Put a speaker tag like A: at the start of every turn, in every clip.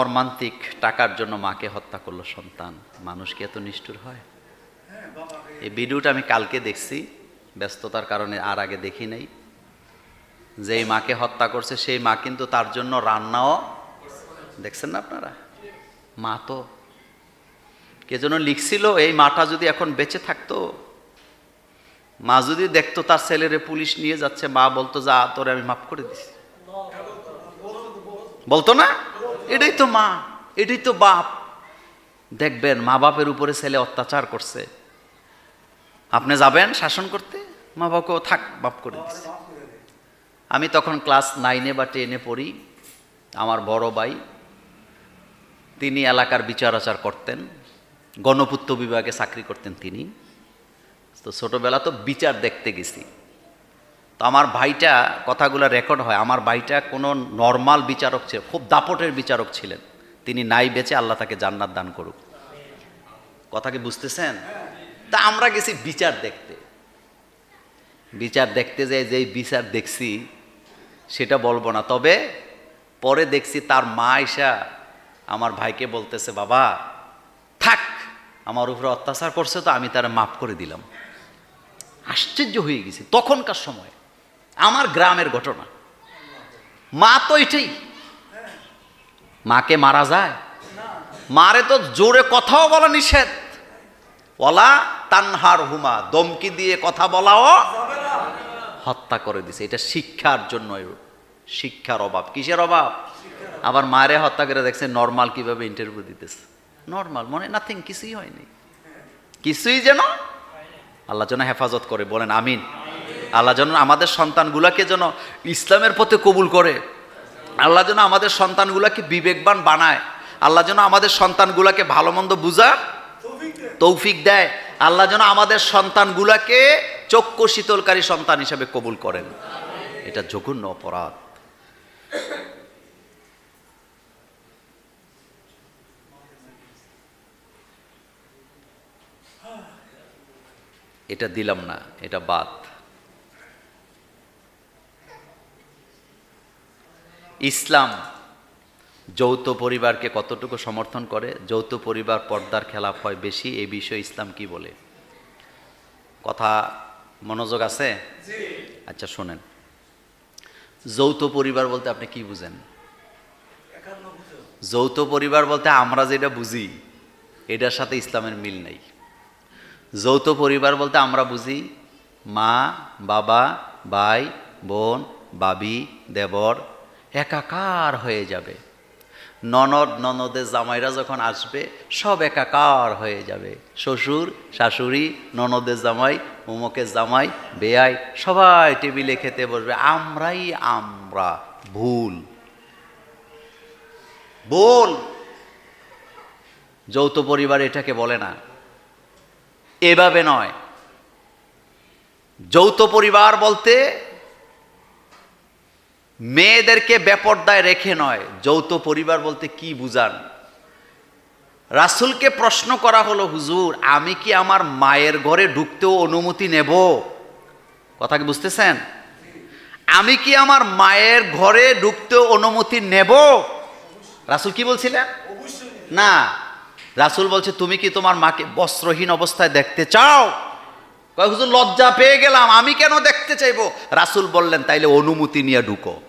A: মর্মান্তিক টাকার জন্য মাকে হত্যা করল সন্তান। মানুষ কি এত নিষ্ঠুর হয়? এই ভিডিওটা আমি কালকে দেখছি, ব্যস্ততার কারণে আর আগে দেখি নাই। যেই মাকে হত্যা করছে, সেই মা কিন্তু তার জন্য রান্নাও দেখছেন না আপনারা? মা তো কে যেন লিখছিল, এই মাটা যদি এখন বেঁচে থাকতো, মা যদি দেখতো তার ছেলেরে পুলিশ নিয়ে যাচ্ছে, মা বলতো, যা, তোরে আমি মাফ করে দিছি। বলতো না? এটাই তো মা, এটাই তো বাপ। দেখবেন মা বাপের উপরে ছেলে অত্যাচার করছে। আপনি যাবেন শাসন করতে? মা বাবাকেও থাক, বাপ করে দিচ্ছে আমি তখন ক্লাস নাইনে বা টেনে পড়ি। আমার বড় ভাই, তিনি এলাকার বিচার আচার করতেন। গণপূর্ত বিভাগে চাকরি করতেন তিনি। তো ছোটোবেলা তো বিচার দেখতে গেছি। তো আমার ভাইটা কথাগুলো রেকর্ড হয়। আমার ভাইটা কোনো নর্মাল বিচারক ছিল, খুব দাপটের বিচারক ছিলেন। তিনি নাই বেঁচে আল্লাহ তাকে জান্নাত দান করুক। কথা কি বুঝতেছেন? তা আমরা গেছি বিচার দেখতে। বিচার দেখতে যাই যেই বিচার দেখছি, সেটা বলব না। তবে পরে দেখছি তার মা এসা আমার ভাইকে বলতেছে, বাবা, থাক, আমার উপরে অত্যাচার করছে তো, আমি তারা মাফ করে দিলাম। আশ্চর্য হয়ে গেছি। তখনকার সময় আমার গ্রামের ঘটনা। মা তো এটাই। মাকে মারা যায়। মারে তো জোরে কথাও বলা নিষেধ। ওলা তানহার হুমা দমকি দিয়ে কথা বলাও হত্যা করে দিছে। এটা শিক্ষার জন্য শিক্ষার অভাব। কিসের অভাব? আবার মারে হত্যা করে দেখছে নর্মাল কীভাবে ইন্টারভিউ দিতেছে। নর্মাল, মনে নাথিং কিছুই হয়নি। কিছুই যেন আল্লাহ যেন হেফাজত করে, বলেন আমিন। আল্লাহ যেন আমাদের সন্তানগুলাকে যেন ইসলামের পথে কবুল করে। আল্লাহ যেন আমাদের সন্তানগুলাকে বিবেকবান বানায়। আল্লাহ যেন আমাদের সন্তানগুলাকে ভালো মন্দ বুঝা তৌফিক দেয়। আল্লাহ যেন আমাদের সন্তানগুলাকে চক্ষু শীতলকারী সন্তান হিসেবে কবুল করেন। এটা জঘন্য অপরাধ। এটা দিলাম না, এটা বাদ। ইসলাম যৌথ পরিবারকে কতটুকু সমর্থন করে? যৌথ পরিবার পর্দার খেলাফ হয় বেশি এই বিষয়ে ইসলাম কি বলে? কথা মনোযোগ আছে? আচ্ছা শোনেন। যৌথ পরিবার বলতে আপনি কি বুঝেন? যৌথ পরিবার বলতে আমরা যেটা বুঝি এটার সাথে ইসলামের মিল নেই। যৌথ পরিবার বলতে আমরা বুঝি মা বাবা ভাই বোন বাবি দেবর একাকার হয়ে যাবে। ননদ ননদের জামাইরা যখন আসবে, সব একাকার হয়ে যাবে। শ্বশুর, শাশুড়ি ননদের জামাই উমকের জামাই, বেয়াই, সবাই টেবিলে খেতে বসবে। আমরাই আমরা, ভুল। ভুল! যৌথ পরিবার এটাকে বলে না। এভাবে নয়। যৌথ পরিবার বলতে মেয়েদেরকে বেপর্দায় রেখে নয়, যৌথ পরিবার বলতে কি বুঝান? রাসুলকে প্রশ্ন করা হলো, হুজুর, আমি কি আমার মায়ের ঘরে ঢুকতেও অনুমতি নেব? কথা কি বুঝতেছেন? আমি কি আমার মায়ের ঘরে ঢুকতেও অনুমতি নেব? রাসুল কি বলছিলেন? না। রাসুল বলছে, তুমি কি তোমার মাকে বস্ত্রহীন অবস্থায় দেখতে চাও? কয়, হুজুর, লজ্জা পেয়ে গেলাম, আমি কেন দেখতে চাইব? রাসুল বললেন, তাইলে অনুমতি নিয়ে ঢুকো।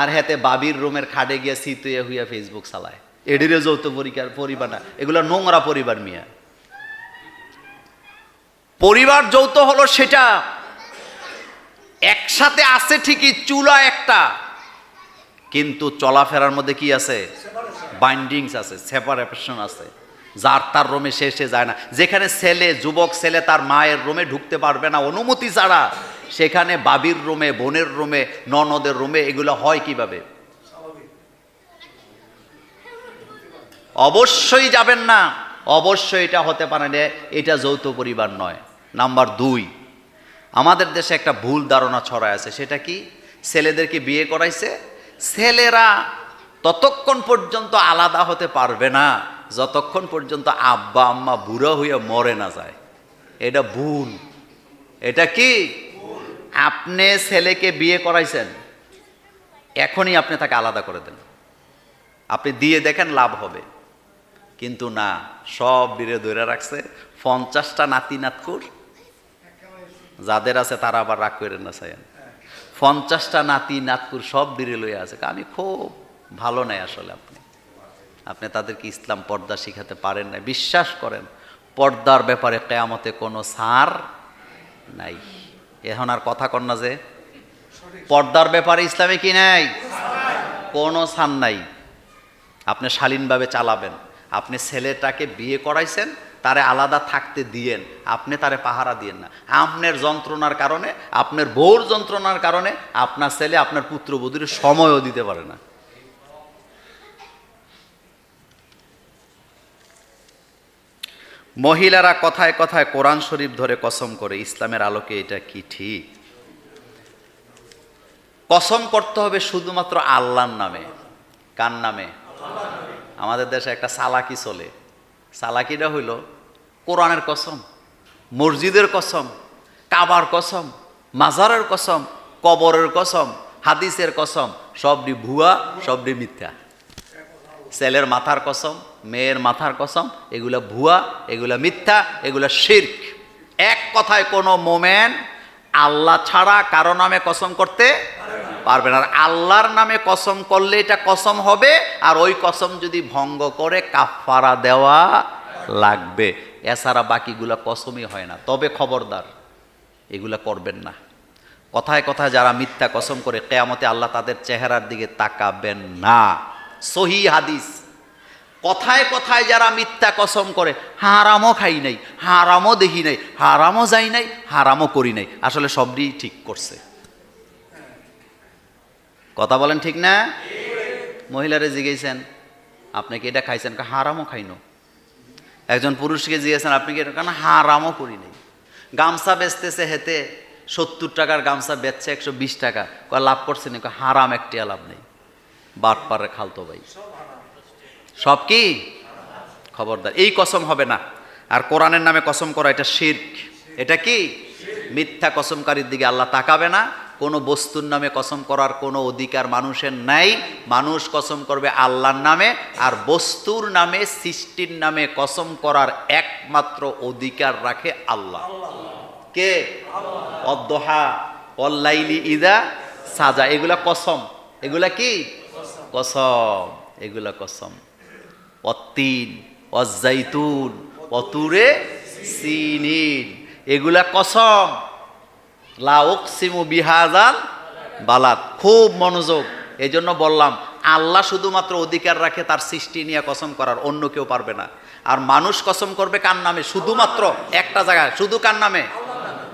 A: আর হেতে বাবির রুমের খাটে গিয়ে শীতুয়ে হইয়া ফেসবুক চালায়। এডিরে যৌথ পরিকার পরিবার না, এগুলো নোংরা পরিবার মিয়া। পরিবার যৌথ হলো সেটা। একসাথে আছে ঠিকই, চুলা একটা। কিন্তু চলাফেরার মধ্যে কি আছে? বাইন্ডিংস আছে সেপারেশন আছে। যার তার রোমে শেষে যায় না। যেখানে ছেলে, যুবক, ছেলে তার মায়ের রোমে ঢুকতে পারবে না, অনুমতি ছাড়া। সেখানে বাবির রুমে, বোনের রোমে, ননদের রুমে এগুলো হয় কীভাবে? অবশ্যই যাবেন না। অবশ্যই এটা হতে পারে না এটা যৌথ পরিবার নয়। নাম্বার দুই, আমাদের দেশে একটা ভুল ধারণা ছড়ায় আছে। সেটা কি? ছেলেদেরকে বিয়ে করাইছে। ছেলেরা ততক্ষণ পর্যন্ত আলাদা হতে পারবে না। যতক্ষণ পর্যন্ত আব্বা, আম্মা বুড়ো হইয়া মরে না যায়। এটা ভুল। এটা কি? আপনি ছেলেকে বিয়ে করাইছেন, এখনই আপনি তাকে আলাদা করে দেন। আপনি দিয়ে দেখেন লাভ হবে। কিন্তু না, সব বীরে ধরে রাখছে, পঞ্চাশটা নাতি নাতকুর, যাদের আছে তারা আবার রাগ করে না চাই পঞ্চাশটা নাতি নাতকুর সব বীরে লইয়া আছে। আমি খুব ভালো নাই আসলে আপনি। আপনি তাদেরকে ইসলাম পর্দা শিখাতে পারেন না বিশ্বাস করেন, পর্দার ব্যাপারে কেয়ামতে কোনো সার নাই। এখন আর কথা কর না যে। পর্দার ব্যাপারে ইসলামে কি নাই? কোনো সান নাই। আপনি শালীনভাবে চালাবেন। আপনি ছেলেটাকে বিয়ে করাইছেন, তারে আলাদা থাকতে দিয়েন। আপনি তারে পাহারা দিয়েন না। আপনার যন্ত্রণার কারণে, আপনার বউর যন্ত্রণার কারণে আপনার ছেলে, আপনার পুত্রবধূর সময়ও দিতে পারে না। মহিলারা কথায় কথায় কোরআন শরীফ ধরে কসম করে, ইসলামের আলোকে এটা কি ঠিক? কসম করতে হবে শুধুমাত্র আল্লাহর নামে। কার নামে? আমাদের দেশে একটা সালাকি চলে। সালাকিটা হইল কোরআনের কসম, মসজিদের কসম, কাবার কসম, মাজারের কসম, কবরের কসম, হাদিসের কসম, সবটি ভুয়া, সবটি মিথ্যা। ছেলের মাথার কসম মেয়ের মাথার কসম, এগুলা ভুয়া, এগুলা মিথ্যা, এগুলা শির্ক। এক কথায় কোনো মোমেন আল্লাহ ছাড়া কারও নামে কসম করতে পারবে না। আর আল্লাহর নামে কসম করলে এটা কসম হবে, আর ওই কসম যদি ভঙ্গ করে কাফারা দেওয়া লাগবে। এছাড়া বাকিগুলা কসমই হয় না। তবে খবরদার, এগুলা করবেন না। কথায় কথায় যারা মিথ্যা কসম করে, কেয়ামতে আল্লাহ তাদের চেহারার দিকে তাকাবেন না। সহি হাদিস। কথায় কথায় যারা মিথ্যা কসম করে, হারামও খাই নাই, হারামও দেখি নাই, হারামও যাই নাই, হারামও করি নাই। আসলে সবই ঠিক করছে। কথা বলেন ঠিক না? মহিলারে জিগেছেন আপনি কি এটা খাইছেন? হারামও খাইনো একজন পুরুষকে জিজ্ঞেসেন, আপনি কি এটা কেন হারামও করি নাই। গামছা বেচতেছে হেতে সত্তর টাকার গামছা বেচছে একশো বিশ টাকা। লাভ করছে না। হারাম একটিয়া লাভ নেই। বাট পারে খালতো ভাই। সব কি? খবরদার। এই কসম হবে না। আর কোরআনের নামে কসম করা, এটা শির্ক। এটা কি? মিথ্যা কসমকারীর দিকে আল্লাহ তাকাবে না। কোনো বস্তুর নামে কসম করার কোনো অধিকার মানুষের নাই। মানুষ কসম করবে আল্লাহর নামে। আর বস্তুর নামে, সৃষ্টির নামে কসম করার একমাত্র অধিকার রাখে আল্লাহ। কে? অদ্দহা, অল্লাইলি ইদা সাজা। এগুলা কসম। এগুলা কি? কসম। এগুলা কসম। অজাইতুন অতুরে সিনিন। এগুলা কসম। লাউকসিমু বিহাজাল বালাত খুব মনোযোগ। এই জন্য বললাম, আল্লাহ শুধুমাত্র অধিকার রাখে তার সৃষ্টি নিয়ে কসম করার, অন্য কেউ পারবে না। আর মানুষ কসম করবে কার নামে? শুধুমাত্র একটা জায়গায়, শুধু কার নামে?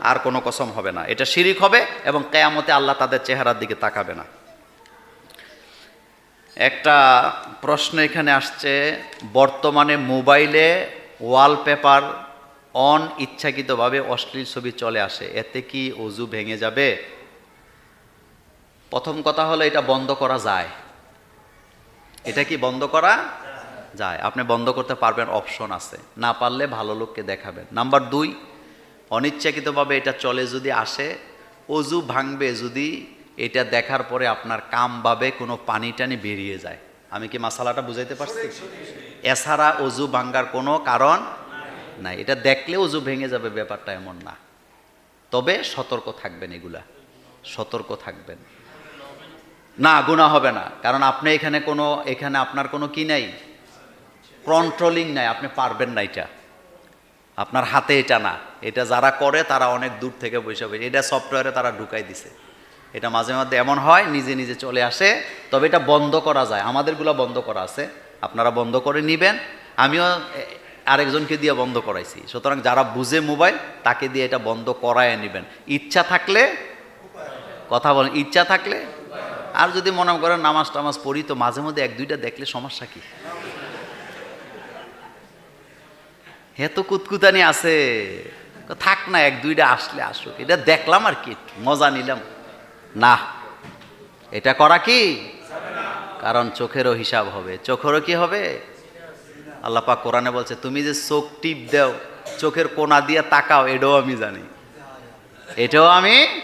A: আর কোনো কসম হবে না। এটা শিরিক হবে এবং কেয়ামতে আল্লাহ তাদের চেহারার দিকে তাকাবে না। একটা প্রশ্ন এখানে আসছে, বর্তমানে মোবাইলে ওয়ালপেপার অন ইচ্ছাকৃতভাবে অশ্লীল ছবি চলে আসে, এতে কি অজু ভেঙে যাবে? প্রথম কথা হলো এটা বন্ধ করা যায়। এটা কি বন্ধ করা যায়? আপনি বন্ধ করতে পারবেন, অপশন আছে। না পারলে ভালো লোককে দেখাবেন। নাম্বার দুই, অনিচ্ছাকৃতভাবে এটা চলে যদি আসে, অজু ভাঙবে যদি এটা দেখার পরে আপনার কামভাবে কোনো পানি টানি বেরিয়ে যায়। আমি কি মশালাটা বুঝাইতে পারছি? এছাড়া অজু ভাঙ্গার কোনো কারণ নাই। এটা দেখলে অজু ভেঙে যাবে ব্যাপারটা এমন না। তবে সতর্ক থাকবেন এগুলা। সতর্ক থাকবেন। না গুণা হবে না। কারণ আপনি এখানে কোনো এখানে আপনার কোনো কি নাই? কন্ট্রোলিং নাই। আপনি পারবেন না এটা। আপনার হাতে এটা না। এটা যারা করে তারা অনেক দূর থেকে বসে বসে এটা সফটওয়্যারে তারা ঢুকাই দিছে। এটা মাঝে মধ্যে এমন হয়, নিজে নিজে চলে আসে, তবে এটা বন্ধ করা যায়। আমাদেরগুলো বন্ধ করা আছে। আপনারা বন্ধ করে নেবেন। আমিও আরেকজনকে দিয়ে বন্ধ করাইছি। সুতরাং যারা বুঝে মোবাইল, তাকে দিয়ে এটা বন্ধ করায় নেবেন। ইচ্ছা থাকলে, কথা বলেন, ইচ্ছা থাকলে, আর যদি মনে করেন নামাজ টামাজ পড়ি, তো মাঝে মধ্যে এক, দুইটা দেখলে সমস্যা কি? হে তো কুতকুতানি আছে। থাক না, এক, দুইটা আসলে আসুক। এটা দেখলাম আর কি, মজা নিলাম। না। এটা করা কি? কারণ চোখেরও হিসাব হবে। চোখেরও কি হবে? আল্লাহ পাক কোরআনে বলছে, তুমি যে চোখ টিপ দাও, চোখের কোনা দিয়ে তাকাও, এটাও আমি জানি। এটাও আমি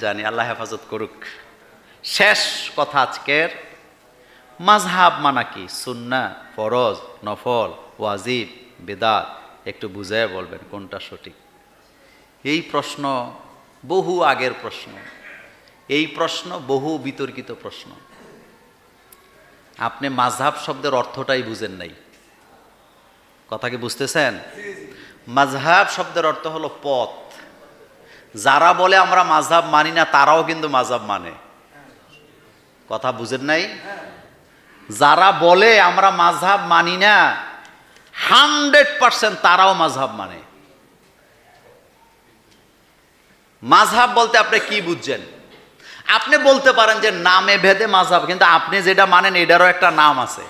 A: জানি। আল্লাহ হেফাজত করুক। শেষ কথা আজকের। মাঝহাব মানা কি? সুন্না ফরজ, নফল, ওয়াজিব, বেদাত, একটু বুঝায় বলবেন কোনটা সঠিক? এই প্রশ্ন বহু আগের প্রশ্ন। এই প্রশ্ন বহু বিতর্কিত প্রশ্ন। আপনি মাঝহাব শব্দের অর্থটাই বুঝেন নাই। কথা কি বুঝতেছেন? মাঝহাব শব্দের অর্থ হলো পথ। যারা বলে আমরা মাঝহাব মানি না, তারাও কিন্তু মাঝহাব মানে। কথা বুঝেন নাই? যারা বলে আমরা মাঝহাব মানি না, হান্ড্রেড পার্সেন্ট তারাও মাঝহাব মানে। মাঝহাব বলতে আপনি কি বুঝছেন? আপনি বলতে পারেন যে নামে ভেদে মাঝাব, কিন্তু আপনি যেটা মানেন এটারও একটা নাম আছে।